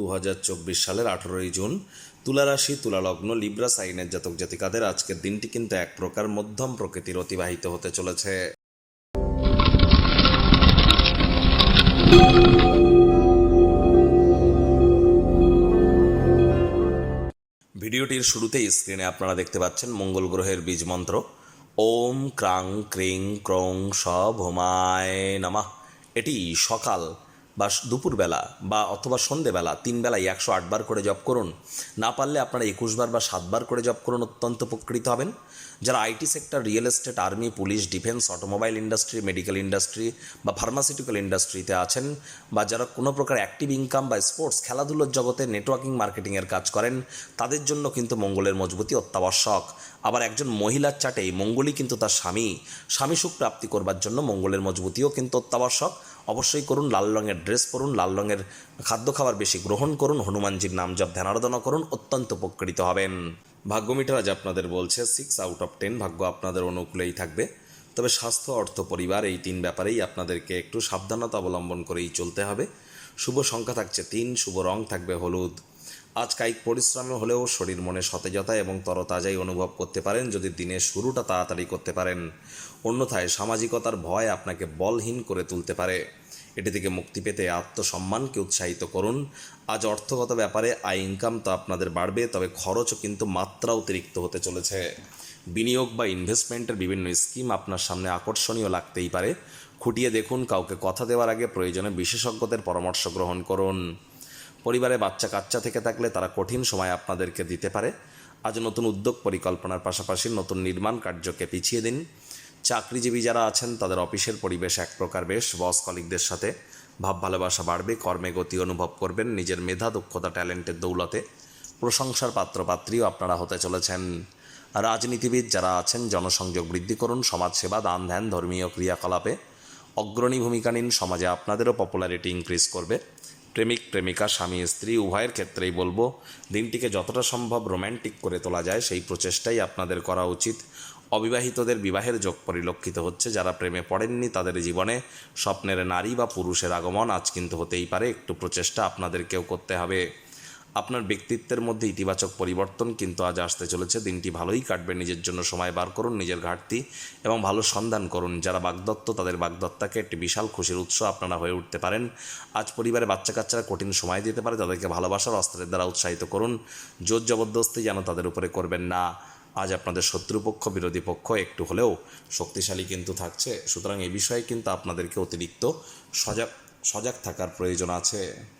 দু হাজার চব্বিশ সালের আঠেরোই জুন তুলা রাশি তুলা লগ্ন লিব্রা, সাইনের জাতক জাতিকাদের আজকের দিনটি কিন্তু এক প্রকার মধ্যম প্রকৃতির অতিবাহিত হতে চলেছে। ভিডিওটির শুরুতেই স্ক্রিনে আপনারা দেখতে পাচ্ছেন মঙ্গল গ্রহের বীজ মন্ত্র। ওম ক্রাং ক্রিং ক্রং স ভোমায় নামা। এটি সকাল বা দুপুরবেলা বা অথবা সন্ধেবেলা তিন বেলায় একশো আটবার করে জপ করুন। না পারলে আপনারা একুশবার বা সাতবার করে জপ করুন, অত্যন্ত উপকৃত হবেন। যারা IT sector, real estate, army, police, defence, automobile industry, medical industry বা ফার্মাসিউটিক্যাল ইন্ডাস্ট্রিতে আছেন বা যারা কোনো প্রকার অ্যাক্টিভ ইনকাম বা স্পোর্টস, খেলাধুলোর জগতে নেটওয়ার্কিং, মার্কেটিংয়ের কাজ করেন, তাদের জন্য কিন্তু মঙ্গলের মজবুতি অত্যাবশ্যক। আবার একজন মহিলার চাটে মঙ্গলই কিন্তু তার স্বামী। স্বামী সুখ প্রাপ্তি করবার জন্য মঙ্গলের মজবুতিও কিন্তু অত্যাবশ্যক। অবশ্যই করুন, লাল রঙের ড্রেস পরুন, লাল রঙের খাদ্য খাবার বেশি গ্রহণ করুন, হনুমানজির নাম জপ ধ্যানারাধনা করুন, অত্যন্ত উপকৃত হবেন। ভাগ্য মিটার আজ আপনাদের বলছে সিক্স আউট অফ টেন ভাগ্য আপনাদের অনুকূলেই থাকবে। তবে স্বাস্থ্য, অর্থ, পরিবার এই তিন ব্যাপারেই আপনাদেরকে একটু সাবধানতা অবলম্বন করেই চলতে হবে। শুভ সংখ্যা থাকছে তিন, শুভ রং থাকবে হলুদ। আজ কায়িক পরিশ্রমে হলেও শরীর মনে সতেজতা এবং তরতাজাই অনুভব করতে পারেন যদি দিনের শুরুটা তাড়াতাড়ি করতে পারেন। অন্যথায় সামাজিকতার ভয় আপনাকে বলহীন করে তুলতে পারে। এটি থেকে মুক্তি পেতে আত্মসম্মানকে উৎসাহিত করুন। আজ অর্থগত ব্যাপারে আয় ইনকাম তো আপনাদের বাড়বে, তবে খরচও কিন্তু মাত্রা অতিরিক্ত হতে চলেছে। বিনিয়োগ বা ইনভেস্টমেন্টের বিভিন্ন স্কিম আপনার সামনে আকর্ষণীয় লাগতেই পারে। খুঁটিয়ে দেখুন, কাউকে কথা দেওয়ার আগে প্রয়োজনে বিশেষজ্ঞদের পরামর্শ গ্রহণ করুন। পরিবারে বাচ্চা কাচ্চা থেকে থাকলে তারা কঠিন সময় আপনাদেরকে দিতে পারে। আজ নতুন উদ্যোগ পরিকল্পনার পাশাপাশি নতুন নির্মাণ কার্যকে পিছিয়ে দিন। চাকরিজীবী যারা আছেন, তাদের অফিসের পরিবেশ এক প্রকার বেশ। বস কলিকদের সাথে ভাব ভালোবাসা বাড়বে, কর্মে গতি অনুভব করবেন, নিজের মেধা, দক্ষতা, ট্যালেন্টের দৌলতে। প্রশংসার পাত্রপাত্রীও আপনারা হতে চলেছেন। রাজনীতিবিদ যারা আছেন, জনসংযোগ বৃদ্ধি করুন, সমাজসেবা, দান ধ্যান, ধর্মীয় ক্রিয়াকলাপে। অগ্রণী ভূমিকা নিন, সমাজে আপনাদেরও পপুলারিটি ইনক্রিজ করবে। প্রেমিক, প্রেমিকা, স্বামী, স্ত্রী, উভয়ের ক্ষেত্রেই বলব, দিনটিকে যতটা সম্ভব রোম্যান্টিক করে তোলা যায়, সেই প্রচেষ্টাই আপনাদের করা উচিত। অবিবাহিতদের বিবাহের যোগ পরিলক্ষিত হচ্ছে, যারা প্রেমে পড়েননি তাদের জীবনে স্বপ্নের নারী বা পুরুষের আগমন আজ কিন্তু হতেই পারে, একটু প্রচেষ্টা আপনাদেরকেও করতে হবে। আপনার ব্যক্তিত্বের মধ্যে ইতিবাচক পরিবর্তন কিন্তু আজ আসতে চলেছে। দিনটি ভালোই কাটবে। নিজের জন্য সময় বার করুন, নিজের ঘাটতি এবং ভালো সন্ধান করুন। যারা বাগদত্ত, তাদের বাগদত্তাকে একটি বিশাল খুশির উৎস আপনারা হয়ে উঠতে পারেন। আজ পরিবারে বাচ্চা কাচ্চারা কঠিন সময় দিতে পারে। তাদেরকে ভালোবাসার অস্ত্রের দ্বারা উৎসাহিত করুন। জোর জবরদস্তি যেন তাদের উপরে করবেন না। আজ আপনাদের শত্রুপক্ষ, বিরোধী পক্ষ একটু হলেও শক্তিশালী কিন্তু থাকছে। সুতরাং এ বিষয়ে কিন্তু আপনাদেরকে অতিরিক্ত সজাগ সজাগ থাকার প্রয়োজন আছে।